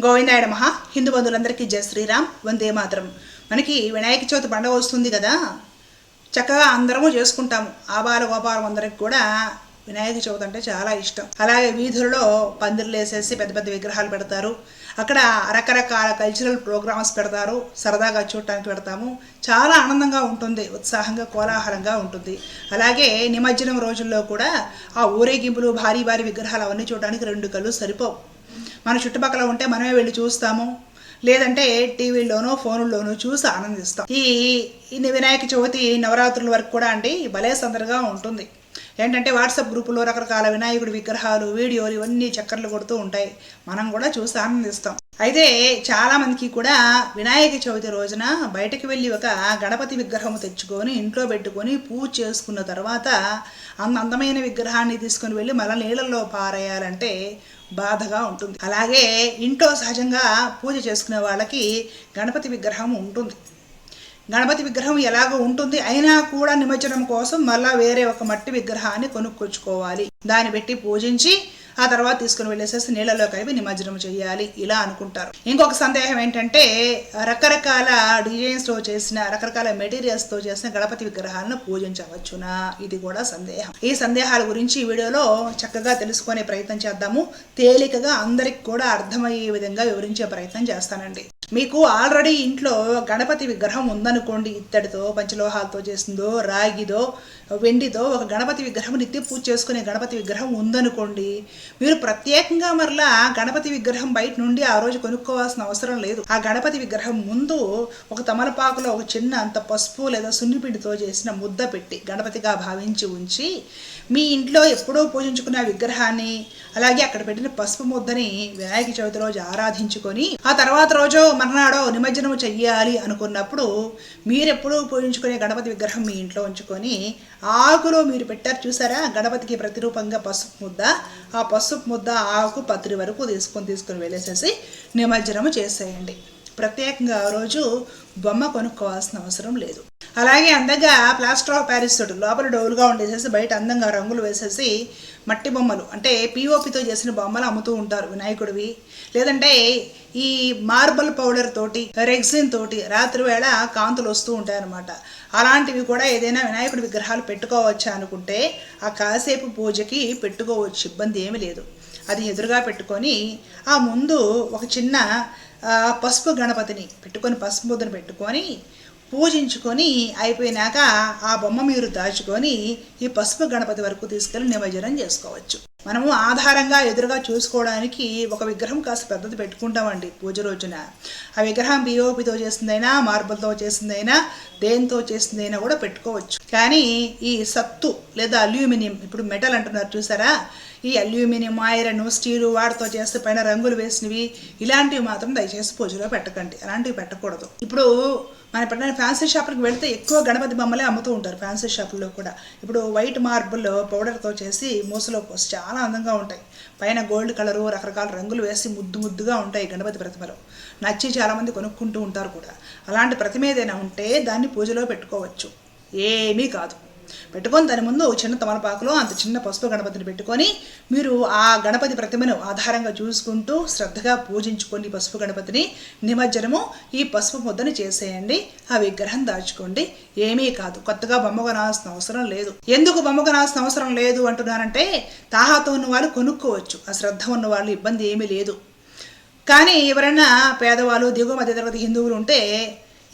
గోవిందాయ మహా హిందూ బంధువులందరికీ జయ శ్రీరామ్. వందే మాత్రం. మనకి వినాయక చవితి పండుగ వస్తుంది కదా. చక్కగా అందరము చేసుకుంటాము. ఆబాల గోపాలం అందరికి కూడా వినాయక చవితి అంటే చాలా ఇష్టం. అలాగే వీధులలో పందిర్లు వేసేసి పెద్ద పెద్ద విగ్రహాలు పెడతారు. అక్కడ రకరకాల కల్చరల్ ప్రోగ్రామ్స్ పెడతారు. సరదాగా చూడటానికి పెడతాము. చాలా ఆనందంగా ఉంటుంది. ఉత్సాహంగా కోలాహలంగా ఉంటుంది. అలాగే నిమజ్జనం రోజుల్లో కూడా ఆ ఊరేగింపులు భారీ భారీ విగ్రహాలు అవన్నీ చూడడానికి రెండు కళ్ళు సరిపోవు. మన చుట్టుపక్కల ఉంటే మనమే వెళ్ళి చూస్తాము. లేదంటే టీవీలోనో ఫోన్లోనో చూసి ఆనందిస్తాం. ఈ ఈ వినాయక చవితి నవరాత్రుల వరకు కూడా అండి భలే సందడిగా ఉంటుంది. ఏంటంటే వాట్సాప్ గ్రూపులో రకరకాల వినాయకుడి విగ్రహాలు వీడియోలు ఇవన్నీ చక్కర్లు కొడుతూ ఉంటాయి. మనం కూడా చూసి ఆనందిస్తాం. అయితే చాలా మందికి కూడా వినాయక చవితి రోజున బయటకు వెళ్ళి ఒక గణపతి విగ్రహం తెచ్చుకొని ఇంట్లో పెట్టుకొని పూజ చేసుకున్న తర్వాత అంత అందమైన విగ్రహాన్ని తీసుకొని వెళ్ళి మళ్ళీ నీళ్ళల్లో పారేయాలంటే బాధగా ఉంటుంది. అలాగే ఇంట్లో సహజంగా పూజ చేసుకునే వాళ్ళకి గణపతి విగ్రహం ఉంటుంది. గణపతి విగ్రహం ఎలాగో ఉంటుంది. అయినా కూడా నిమజ్జనం కోసం మళ్ళా వేరే ఒక మట్టి విగ్రహాన్ని కొనుక్కొచ్చుకోవాలి. దాన్ని పెట్టి పూజించి ఆ తర్వాత తీసుకుని వెళ్ళేసేసి నీళ్ళలో కలిపి నిమజ్జనం చేయాలి ఇలా అనుకుంటారు. ఇంకొక సందేహం ఏంటంటే రకరకాల డిజైన్స్తో చేసిన రకరకాల మెటీరియల్స్తో చేసిన గణపతి విగ్రహాలను పూజించవచ్చునా? ఇది కూడా సందేహం. ఈ సందేహాల గురించి ఈ వీడియోలో చక్కగా తెలుసుకునే ప్రయత్నం చేద్దాము. తేలికగా అందరికి కూడా అర్థమయ్యే విధంగా వివరించే ప్రయత్నం చేస్తానండి. మీకు ఆల్రెడీ ఇంట్లో గణపతి విగ్రహం ఉందనుకోండి ఇత్తడితో పంచలోహాలతో చేసిందో రాగిదో వెండితో ఒక గణపతి విగ్రహం నిత్య పూజ చేసుకునే గణపతి విగ్రహం ఉందనుకోండి మీరు ప్రత్యేకంగా మరలా గణపతి విగ్రహం బయట నుండి ఆ రోజు కొనుక్కోవాల్సిన అవసరం లేదు. ఆ గణపతి విగ్రహం ముందు ఒక తమలపాకులో ఒక చిన్న అంత పసుపు లేదా సున్నిపిండితో చేసిన ముద్ద పెట్టి గణపతిగా భావించి ఉంచి మీ ఇంట్లో ఎప్పుడో పూజించుకున్న విగ్రహాన్ని అలాగే అక్కడ పెట్టిన పసుపు ముద్దని వినాయక చవితి రోజు ఆరాధించుకొని ఆ తర్వాత రోజు మర్నాడో నిమజ్జనం చెయ్యాలి అనుకున్నప్పుడు మీరెప్పుడూ పూజించుకునే గణపతి విగ్రహం మీ ఇంట్లో ఉంచుకొని ఆకులో మీరు పెట్టారు చూసారా? గణపతికి ప్రతిరూపంగా పసుపు ముద్ద. ఆ పసుపు ముద్ద ఆకు పత్రి వరకు తీసుకొని తీసుకొని వెళ్ళేసేసి నిమజ్జనము చేసేయండి. ప్రత్యేకంగా ఆ రోజు బొమ్మ కొనుక్కోవాల్సిన అవసరం లేదు. అలాగే అందంగా ప్లాస్టర్ ఆఫ్ ప్యారిస్ తోటి లోపల డౌల్గా ఉండేసేసి బయట అందంగా రంగులు వేసేసి మట్టి బొమ్మలు అంటే పిఓపితో చేసిన బొమ్మలు అమ్ముతూ ఉంటారు వినాయకుడివి. లేదంటే ఈ మార్బల్ పౌడర్ తోటి రెగ్జిన్ తోటి రాత్రి వేళ కాంతులు వస్తూ ఉంటాయన్నమాట. అలాంటివి కూడా ఏదైనా వినాయకుడి విగ్రహాలు పెట్టుకోవచ్చా అనుకుంటే ఆ కాసేపు పూజకి పెట్టుకోవచ్చు ఇబ్బంది ఏమీ లేదు. అది ఎదురుగా పెట్టుకొని ఆ ముందు ఒక చిన్న పసుపు గణపతిని పెట్టుకొని పసుపు ముద్దను పెట్టుకొని పూజించుకొని అయిపోయినాక ఆ బొమ్మ మీరు దాచుకొని ఈ పసుపు గణపతి వరకు తీసుకెళ్ళి నిమజ్జనం చేసుకోవచ్చు. మనము ఆధారంగా ఎదురుగా చూసుకోవడానికి ఒక విగ్రహం కాస్త పెద్దది పెట్టుకుంటామండి పూజ రోజున. ఆ విగ్రహం బిఓపితో చేసిందైనా మార్బల్తో చేసిందైనా దేంతో చేసిందైనా కూడా పెట్టుకోవచ్చు. కానీ ఈ సత్తు లేదా అల్యూమినియం ఇప్పుడు మెటల్ అంటున్నారు చూసారా? ఈ అల్యూమినియం ఐరన్ స్టీలు వాటితో చేస్తే పైన రంగులు వేసినవి ఇలాంటివి మాత్రం దయచేసి పూజలో పెట్టకండి. అలాంటివి పెట్టకూడదు. ఇప్పుడు మన ఎప్పుడైనా ఫ్యాన్సీ షాపులకు వెళ్తే ఎక్కువ గణపతి బొమ్మలే అమ్ముతూ ఉంటారు ఫ్యాన్సీ షాపుల్లో కూడా. ఇప్పుడు వైట్ మార్బుల్ పౌడర్తో చేసి మూసలో పోసి చాలా అందంగా ఉంటాయి. పైన గోల్డ్ కలరు రకరకాల రంగులు వేసి ముద్దు ముద్దుగా ఉంటాయి గణపతి ప్రతిమలు. నచ్చి చాలామంది కొనుక్కుంటూ ఉంటారు కూడా. అలాంటి ప్రతిమ ఏదైనా ఉంటే దాన్ని పూజలో పెట్టుకోవచ్చు. ఏమీ కాదు. పెట్టుకొని దాని ముందు చిన్న తమలపాకులో అంత చిన్న పసుపు గణపతిని పెట్టుకొని మీరు ఆ గణపతి ప్రతిమను ఆధారంగా చూసుకుంటూ శ్రద్ధగా పూజించుకొని పసుపు గణపతిని. నిమజ్జనము ఈ పసుపు ముద్దని చేసేయండి. ఆ విగ్రహం దాచుకోండి. ఏమీ కాదు. కొత్తగా బొమ్మ కొనాల్సిన అవసరం లేదు. ఎందుకు బొమ్మ కొనాల్సిన అవసరం లేదు అంటున్నారంటే తాహాతో ఉన్న వాళ్ళు కొనుక్కోవచ్చు. ఆ శ్రద్ధ ఉన్న వాళ్ళు ఇబ్బంది ఏమీ లేదు. కానీ ఎవరైనా పేదవాళ్ళు దిగువ మధ్యతరగతి హిందువులు ఉంటే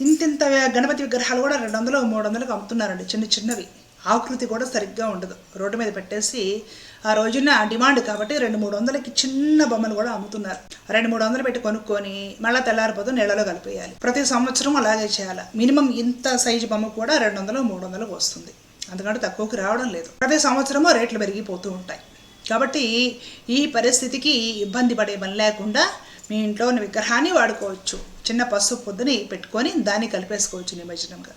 ఇంతింత గణపతి విగ్రహాలు కూడా రెండు వందలు మూడు వందలకు అమ్ముతున్నారండి. చిన్న చిన్నవి. ఆకృతి కూడా సరిగ్గా ఉండదు. రోడ్డు మీద పెట్టేసి ఆ రోజున డిమాండ్ కాబట్టి రెండు మూడు వందలకి చిన్న బొమ్మలు కూడా అమ్ముతున్నారు. రెండు మూడు వందలు పెట్టి కొనుక్కొని మళ్ళీ తెల్లారిపోతూ నీళ్ళలో కలిపేయాలి. ప్రతి సంవత్సరం అలాగే చేయాలి. మినిమం ఇంత సైజు బొమ్మ కూడా రెండు వందలు మూడు వందలకు వస్తుంది. అందుకంటే తక్కువకి రావడం లేదు. ప్రతి సంవత్సరము రేట్లు పెరిగిపోతూ ఉంటాయి. కాబట్టి ఈ పరిస్థితికి ఇబ్బంది పడే పని లేకుండా మీ ఇంట్లో ఉన్న విగ్రహాన్ని వాడుకోవచ్చు. చిన్న పసుపు పొద్దుని పెట్టుకొని దాన్ని కలిపేసుకోవచ్చు నిమజ్జనంగా.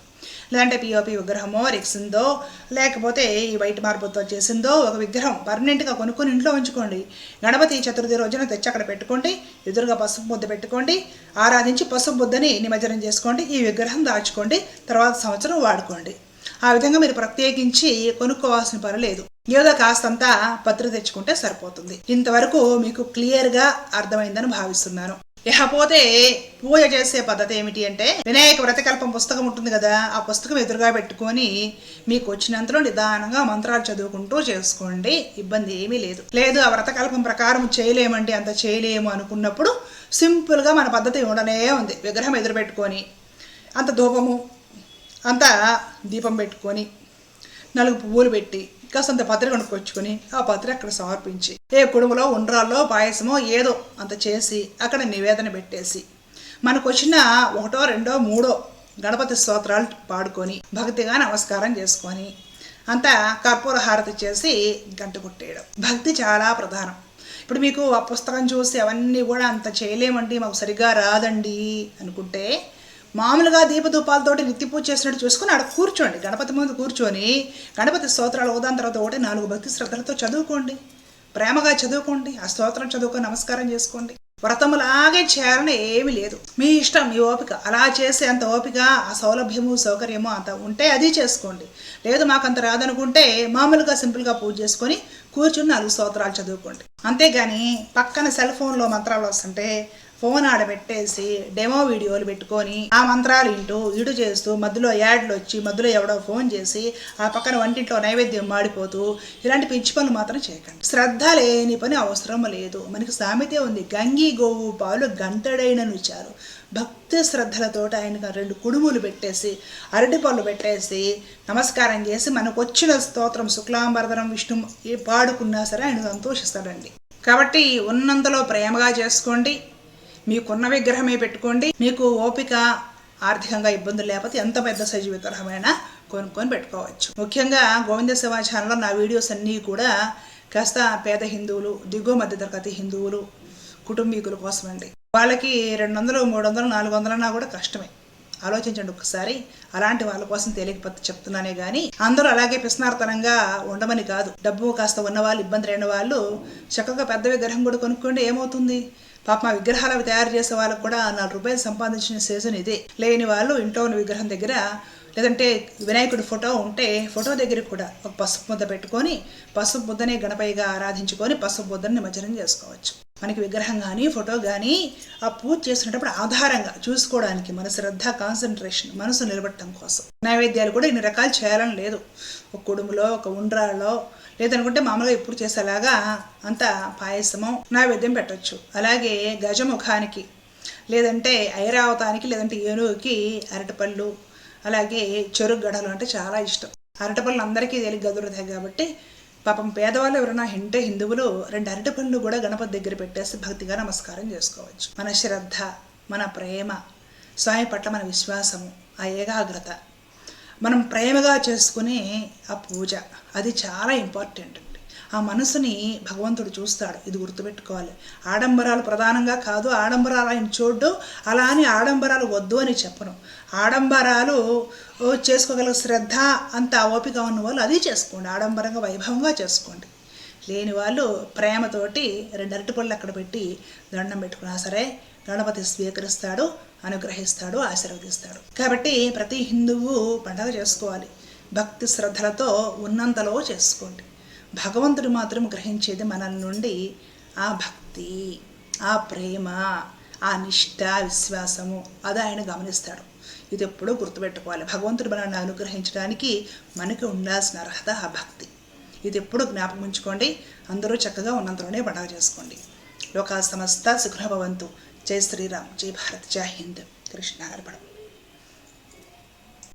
లేదంటే పిఓపి విగ్రహమో రెక్సిందో లేకపోతే ఈ వైట్ మార్బుల్తో చేసిందో ఒక విగ్రహం పర్మనెంట్గా కొనుక్కొని ఇంట్లో ఉంచుకోండి. గణపతి చతుర్థి రోజున తెచ్చి అక్కడ పెట్టుకోండి. ఎదురుగా పసుపు ముద్ద పెట్టుకోండి. ఆరాధించి పసుపు ముద్దని నిమజ్జనం చేసుకోండి. ఈ విగ్రహం దాచుకోండి. తర్వాత సంవత్సరం వాడుకోండి. ఆ విధంగా మీరు ప్రత్యేకించి కొనుక్కోవాల్సిన పని లేదు. ఏదో కాస్తంతా పత్ర తెచ్చుకుంటే సరిపోతుంది. ఇంతవరకు మీకు క్లియర్గా అర్థమైందని భావిస్తున్నాను. ఇకపోతే పూజ చేసే పద్ధతి ఏమిటి అంటే వినాయక వ్రతకల్పం పుస్తకం ఉంటుంది కదా ఆ పుస్తకం ఎదురుగా పెట్టుకొని మీకు వచ్చినంతలో నిదానంగా మంత్రాలు చదువుకుంటూ చేసుకోండి. ఇబ్బంది ఏమీ లేదు. లేదు ఆ వ్రతకల్పం ప్రకారం చేయలేమండి అంత చేయలేము అనుకున్నప్పుడు సింపుల్గా మన పద్ధతి ఉండనే ఉంది. విగ్రహం ఎదురు పెట్టుకొని అంత ధూపము అంత దీపం పెట్టుకొని నాలుగు పువ్వులు పెట్టి కాసంత పత్రిక కొనుక్కొచ్చుకుని ఆ పత్రిక అక్కడ సమర్పించి ఏ కుడుములో ఉండ్రాల్లో పాయసమో ఏదో అంత చేసి అక్కడ నివేదన పెట్టేసి మనకు వచ్చిన ఒకటో రెండో మూడో గణపతి స్తోత్రాలు పాడుకొని భక్తిగా నమస్కారం చేసుకొని అంతా కర్పూర హారతి చేసి గంట కొట్టేయడం. భక్తి చాలా ప్రధానం. ఇప్పుడు మీకు ఆ పుస్తకం చూసి అవన్నీ కూడా అంత చేయలేమండి మాకు సరిగా రాదండి అనుకుంటే మామూలుగా దీపధూపాలతోటి నిత్య పూజ చేసినట్టు చూసుకుని ఆడ కూర్చోండి. గణపతి ముందు కూర్చొని గణపతి స్తోత్రాలు ఉదాహరణ తర్వాత ఒకటి నాలుగు భక్తి శ్రద్ధలతో చదువుకోండి. ప్రేమగా చదువుకోండి. ఆ స్తోత్రం చదువుకొని నమస్కారం చేసుకోండి. వ్రతములాగే చేరని ఏమీ లేదు. మీ ఇష్టం మీ ఓపిక. అలా చేసే అంత ఓపిక ఆ సౌలభ్యము సౌకర్యము అంత ఉంటే అది చేసుకోండి. లేదు మాకు అంత రాదనుకుంటే మామూలుగా సింపుల్గా పూజ చేసుకొని కూర్చుని నాలుగు స్తోత్రాలు చదువుకోండి. అంతేగాని పక్కన సెల్ ఫోన్లో మంత్రాలు వస్తుంటే ఫోన్ ఆడబెట్టేసి డెమో వీడియోలు పెట్టుకొని ఆ మంత్రాలు ఇంటూ ఇటు చేస్తూ మధ్యలో యాడ్లు వచ్చి మధ్యలో ఎవడో ఫోన్ చేసి ఆ పక్కన వంటింట్లో నైవేద్యం మాడిపోతూ ఇలాంటి పిచ్చి పనులు మాత్రం చేయకండి. శ్రద్ధ లేని పని అవసరం లేదు. మనకి సామెతే ఉంది గంగి గోవు పాలు గంటడైనను చాలు భక్తి శ్రద్ధలతో ఆయనకు రెండు కుడుములు పెట్టేసి అరటి పళ్ళు పెట్టేసి నమస్కారం చేసి మనకు వచ్చిన స్తోత్రం శుక్లాంబరధరం విష్ణు ఏ పాడుకున్నా సరే ఆయన సంతోషిస్తాడండి. కాబట్టి ఉన్నంతలో ప్రేమగా చేసుకోండి మీకున్న విగ్రహమే పెట్టుకోండి మీకు ఓపిక ఆర్థికంగా ఇబ్బందులు లేకపోతే ఎంత పెద్ద సైజు విగ్రహమైనా కొనుక్కొని పెట్టుకోవచ్చు. ముఖ్యంగా గోవింద సేవా ఛానల్లో నా వీడియోస్ అన్నీ కూడా కాస్త పేద హిందువులు దిగువ మధ్య తరగతి హిందువులు కుటుంబీకుల కోసం అండి వాళ్ళకి రెండు వందలు మూడు వందలు నాలుగు వందలన్నా కూడా కష్టమే. ఆలోచించండి ఒకసారి అలాంటి వాళ్ళ కోసం తేలికపత్తి చెప్తున్నానే కానీ అందరూ అలాగే పిస్నార్తనంగా ఉండమని కాదు. డబ్బు కాస్త ఉన్న వాళ్ళు ఇబ్బంది లేని వాళ్ళు చక్కగా పెద్ద విగ్రహం కూడా కొనుక్కోండి ఏమవుతుంది? పాప విగ్రహాలు అవి తయారు చేసే వాళ్ళకు కూడా నాలుగు రూపాయలు సంపాదించిన సీజన్ ఇదే. లేని వాళ్ళు ఇంట్లో ఉన్న విగ్రహం దగ్గర లేదంటే వినాయకుడి ఫోటో ఉంటే ఫోటో దగ్గర కూడా ఒక పసుపు ముద్ద పెట్టుకొని పసుపు ముద్దనే గణపయ్యగా ఆరాధించుకొని పసుపు ముద్దని నిమజ్జనం చేసుకోవచ్చు. మనకి విగ్రహం కానీ ఫోటో కానీ ఆ పూజ చేసినప్పుడు ఆధారంగా చూసుకోవడానికి మన శ్రద్ధ కాన్సన్ట్రేషన్ మనసు నిలబెట్టడం కోసం. నైవేద్యాలు కూడా ఇన్ని రకాలు చేయాలని లేదు. ఒక కుడుములో ఒక ఉండ్రాలో లేదనుకుంటే మామూలుగా ఇప్పుడు చేసేలాగా అంత పాయసము నైవేద్యం పెట్టచ్చు. అలాగే గజముఖానికి లేదంటే ఐరావతానికి లేదంటే ఏనుగుకి అరటిపళ్ళు అలాగే చెరుకు గడలు అంటే చాలా ఇష్టం. అరటిపళ్ళు అందరికీ తెలియదు గదురుతాయి కాబట్టి పాపం పేదవాళ్ళు ఎవరైనా హింటే హిందువులు రెండు అరటిపళ్ళు కూడా గణపతి దగ్గర పెట్టేసి భక్తిగా నమస్కారం చేసుకోవచ్చు. మన శ్రద్ధ మన ప్రేమ స్వామి పట్ల మన విశ్వాసము ఆ ఏకాగ్రత. మనం ప్రేమగా చేసుకునే ఆ పూజ అది చాలా ఇంపార్టెంట్ ఆ మనసుని భగవంతుడు చూస్తాడు. ఇది గుర్తుపెట్టుకోవాలి. ఆడంబరాలు ప్రధానంగా కాదు ఆడంబరాలు ఆయన చూడ్డు అలా అని ఆడంబరాలు వద్దు అని చెప్పను. ఆడంబరాలు చేసుకోగల శ్రద్ధ అంత ఓపిక ఉన్న వాళ్ళు అది చేసుకోండి. ఆడంబరంగా వైభవంగా చేసుకోండి. లేని వాళ్ళు ప్రేమతోటి రెండు అరటిపళ్ళు అక్కడ పెట్టి దండం పెట్టుకున్నా సరే గణపతి స్వీకరిస్తాడు అనుగ్రహిస్తాడు ఆశీర్వదిస్తాడు. కాబట్టి ప్రతి హిందువు పండగ చేసుకోవాలి. భక్తి శ్రద్ధలతో ఉన్నంతలో చేసుకోండి. భగవంతుడు మాత్రం గ్రహించేది మన నుండి ఆ భక్తి ఆ ప్రేమ ఆ నిష్ఠ విశ్వాసము. అది ఆయన గమనిస్తాడు. ఇది ఎప్పుడూ గుర్తుపెట్టుకోవాలి. భగవంతుడు మనల్ని అనుగ్రహించడానికి మనకి ఉండాల్సిన అర్హత ఆ భక్తి. ఇది ఎప్పుడు జ్ఞాపకం ఉంచుకోండి. అందరూ చక్కగా ఉన్నంతలోనే పండగ చేసుకోండి. లోకా సమస్త సుఖభవంతు జై శ్రీరామ్. జై భారత్. జై హింద్. కృష్ణ అర్పణం